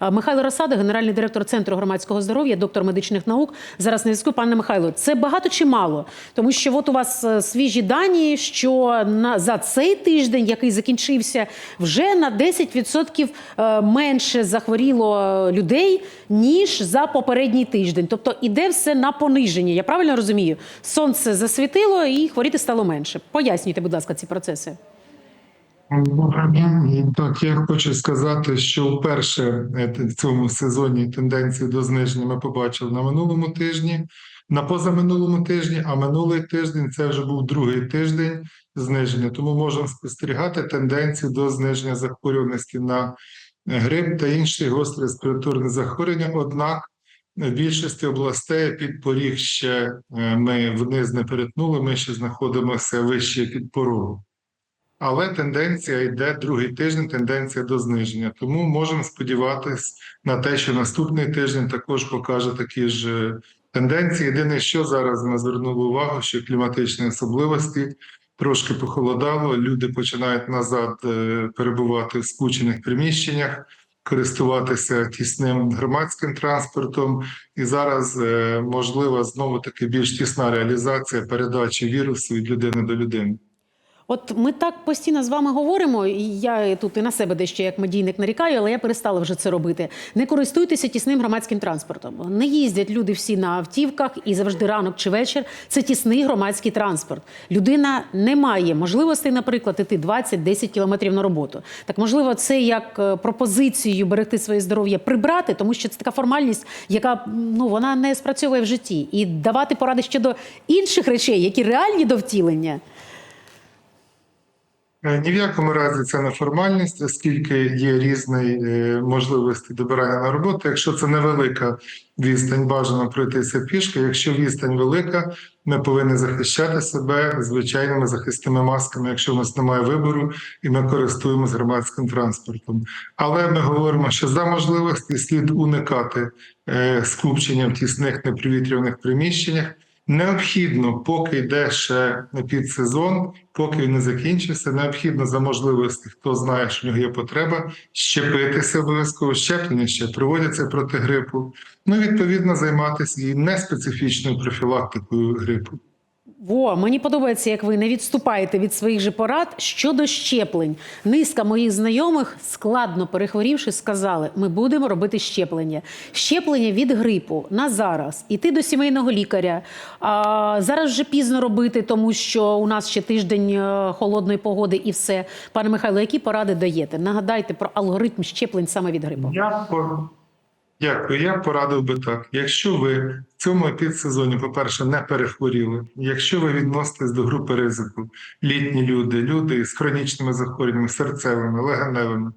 Михайло Розсада, генеральний директор Центру громадського здоров'я, доктор медичних наук. Зараз на зв'язку. Пане Михайло, це багато чи мало? Тому що от у вас е, свіжі дані, що на за цей тиждень, який закінчився, вже на 10% е, менше захворіло е, людей ніж за попередній тиждень. Тобто іде все на пониження. Я правильно розумію? Сонце засвітило і хворіти стало менше. Пояснюйте, будь ласка, ці процеси. Так, я хочу сказати, що вперше е, в цьому сезоні тенденцію до зниження ми побачили на минулому тижні, на позаминулому тижні, а минулий тиждень це вже був другий тиждень зниження. Тому можемо спостерігати тенденцію до зниження захворюваності на грип та інші гострі респіраторні захворювання. Однак в більшості областей під поріг ще е, ми вниз не перетнули. Ми ще знаходимося вище під порогу. Але тенденція йде другий тиждень, тенденція до зниження. Тому можемо сподіватися на те, що наступний тиждень також покаже такі ж е, тенденції. Єдине, що зараз ми звернули увагу, що кліматичні особливості трошки похолодало. Люди починають назад е, перебувати в скучених приміщеннях, користуватися тісним громадським транспортом, і зараз е, можлива знову таки більш тісна реалізація передачі вірусу від людини до людини. От ми так постійно з вами говоримо, і я тут і на себе дещо як медійник нарікаю, але я перестала вже це робити. Не користуйтеся тісним громадським транспортом. Не їздять люди всі на автівках і завжди ранок чи вечір. Це тісний громадський транспорт. Людина не має можливостей, наприклад, іти 20-10 кілометрів на роботу. Так можливо, це як е, пропозицію берегти своє здоров'я прибрати, тому що це така формальність, яка ну вона не спрацьовує в житті, і давати поради щодо інших речей, які реальні до втілення. Е, Ні в якому разі це не формальність, оскільки є різні е, можливості добирання на роботу. Якщо це невелика відстань, бажано пройтися пішки. Якщо відстань велика, ми повинні захищати себе звичайними захисними масками, якщо в нас немає вибору, і ми користуємося громадським транспортом. Але ми говоримо, що за можливості слід уникати е, скупчення в тісних непривітрюваних приміщеннях. Необхідно, поки йде ще підсезон, поки він не закінчився, необхідно за можливості, хто знає, що в нього є потреба, щепитися обов'язково. Щеплення ще проводяться проти грипу. Ну, відповідно, займатися і неспецифічною профілактикою грипу. Во, мені подобається, як ви не відступаєте від своїх же порад щодо щеплень. Низка моїх знайомих, складно перехворівши, сказали: ми будемо робити щеплення. Щеплення від грипу на зараз. Іти до сімейного лікаря. А, зараз вже пізно робити, тому що у нас ще тиждень е, холодної погоди і все. Пане Михайло, які поради даєте? Нагадайте про алгоритм щеплень саме від грипу. Я Дякую. Я порадив би так. Якщо ви в цьому підсезоні, по-перше, не перехворіли, якщо ви відноситесь до групи ризику, літні люди, люди з хронічними захворюваннями, серцевими, легеневими,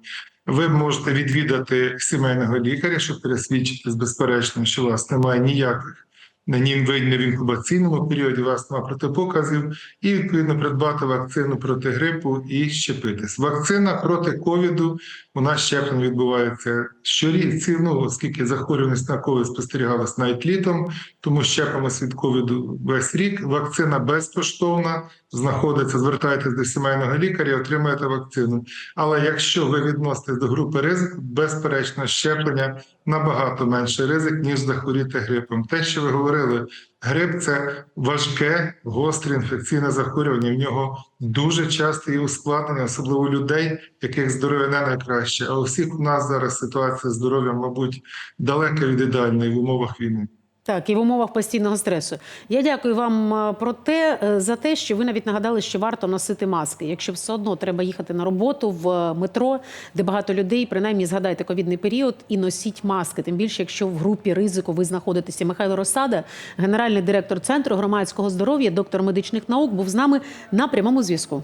ви можете відвідати сімейного лікаря, щоб пересвідчитись безперечно, що у вас немає ніяких на нім ви не в інкубаційному періоді, вас немає протипоказів, і відповідно придбати вакцину проти грипу і щепитись. Вакцина проти ковіду у нас щеплення відбувається щорічці, ну, оскільки захворюваність на ковід спостерігалась навіть літом, тому щепимося від ковіду весь рік. Вакцина безкоштовна, знаходиться, звертайтесь до сімейного лікаря, отримаєте вакцину. Але якщо ви відноситесь до групи ризику, безперечно, щеплення набагато менший ризик, ніж захворіти грипом. Те, що ви говорили, грип це важке, гостре інфекційне захворювання. В нього дуже часто є ускладнення, особливо людей, яких здоров'я не найкраще. А у всіх у нас зараз ситуація з здоров'ям, мабуть, далека від ідеальної в умовах війни. Так, і в умовах постійного стресу. Я дякую вам е, про те е, за те, що ви навіть нагадали, що варто носити маски. Якщо все одно треба їхати на роботу в е, метро, де багато людей, принаймні згадайте ковідний період і носіть маски. Тим більше, якщо в групі ризику ви знаходитеся. Михайло Росада, генеральний директор центру громадського здоров'я, доктор медичних наук, був з нами на прямому зв'язку.